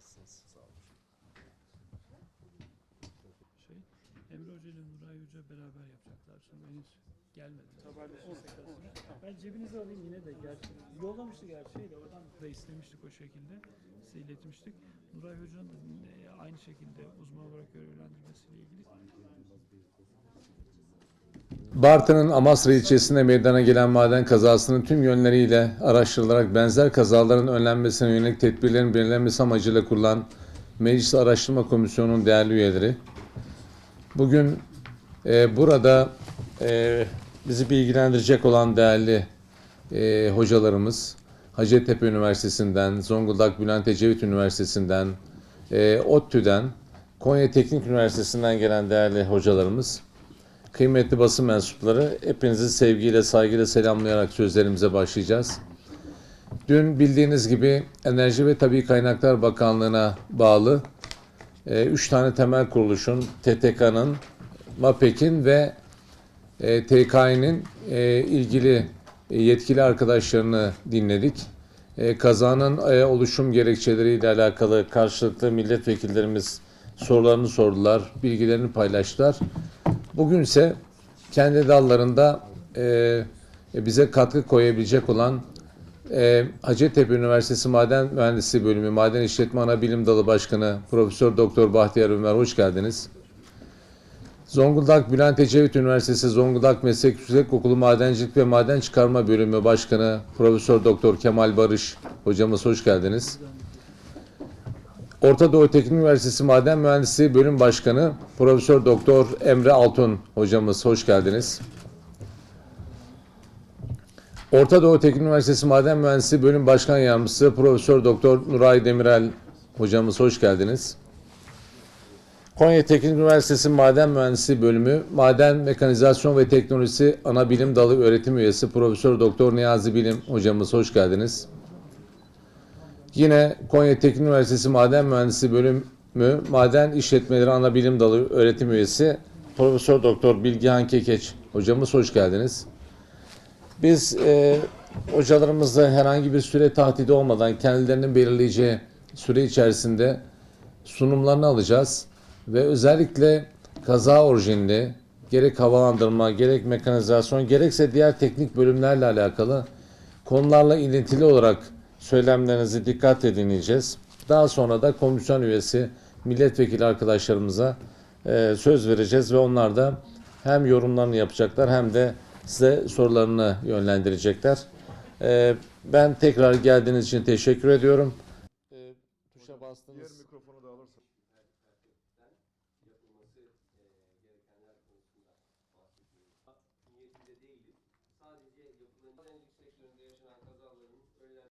Nasılsınız? Sağ olun. şey. Emre Hoca ile Nuray Hoca beraber yapacaklar. Sonra henüz gelmediler. Olsun. Ben cebinize alayım yine de gerçi. Yollamıştı gerçi de oradan da istemiştik o şekilde. Size iletmiştik. Nuray Hoca'nın aynı şekilde uzman olarak görevlendirmesiyle ilgili Bartın'ın Amasra ilçesinde meydana gelen maden kazasının tüm yönleriyle araştırılarak benzer kazaların önlenmesine yönelik tedbirlerin belirlenmesi amacıyla kurulan Meclis Araştırma Komisyonu'nun değerli üyeleri. Bugün e, burada e, bizi bilgilendirecek olan değerli e, hocalarımız Hacettepe Üniversitesi'nden, Zonguldak Bülent Ecevit Üniversitesi'nden, e, ODTÜ'den, Konya Teknik Üniversitesi'nden gelen değerli hocalarımız, Kıymetli basın mensupları, hepinizi sevgiyle, saygıyla selamlayarak sözlerimize başlayacağız. Dün bildiğiniz gibi Enerji ve Tabi Kaynaklar Bakanlığı'na bağlı 3 tane temel kuruluşun, TTK'nın, MAPEK'in ve e, TKİ'nin e, ilgili e, yetkili arkadaşlarını dinledik. E, kazanın e, oluşum gerekçeleriyle alakalı karşılıklı milletvekillerimiz sorularını sordular, bilgilerini paylaştılar. Bugünse kendi dallarında e, bize katkı koyabilecek olan e, Hacettepe Üniversitesi Maden Mühendisliği Bölümü Maden İşletme Ana Bilim Dalı Başkanı Profesör Doktor Bahtiyar Ömer hoş geldiniz. Zonguldak Bülent Ecevit Üniversitesi Zonguldak Meslek Yüksekokulu Madencilik ve Maden Çıkarma Bölümü Başkanı Profesör Doktor Kemal Barış hocamız hoş geldiniz. Orta Doğu Teknik Üniversitesi Maden Mühendisliği Bölüm Başkanı Profesör Doktor Emre Altun hocamız hoş geldiniz. Orta Doğu Teknik Üniversitesi Maden Mühendisliği Bölüm Başkan Yardımcısı Profesör Doktor Nuray Demirel hocamız hoş geldiniz. Konya Teknik Üniversitesi Maden Mühendisliği Bölümü Maden Mekanizasyon ve Teknolojisi Ana Bilim Dalı Öğretim Üyesi Profesör Doktor Niyazi Bilim hocamız hoş geldiniz. Yine Konya Teknik Üniversitesi Maden Mühendisliği Bölümü Maden İşletmeleri Ana Bilim Dalı öğretim üyesi Profesör Doktor Bilgehan Kekeç hocamız hoş geldiniz. Biz e, hocalarımızla herhangi bir süre tahdidi olmadan kendilerinin belirleyeceği süre içerisinde sunumlarını alacağız ve özellikle kaza orijinli gerek havalandırma, gerek mekanizasyon, gerekse diğer teknik bölümlerle alakalı konularla ilintili olarak söylemlerinizi dikkatle dinleyeceğiz. Daha sonra da komisyon üyesi milletvekili arkadaşlarımıza e, söz vereceğiz ve onlar da hem yorumlarını yapacaklar hem de size sorularını yönlendirecekler. E, ben tekrar geldiğiniz için teşekkür ediyorum. E, tuşa bastınız. Diğer mikrofonu da alırsa. niyetinde değiliz. Sadece yapılan maden sektöründe yaşanan kazaların önlenmesi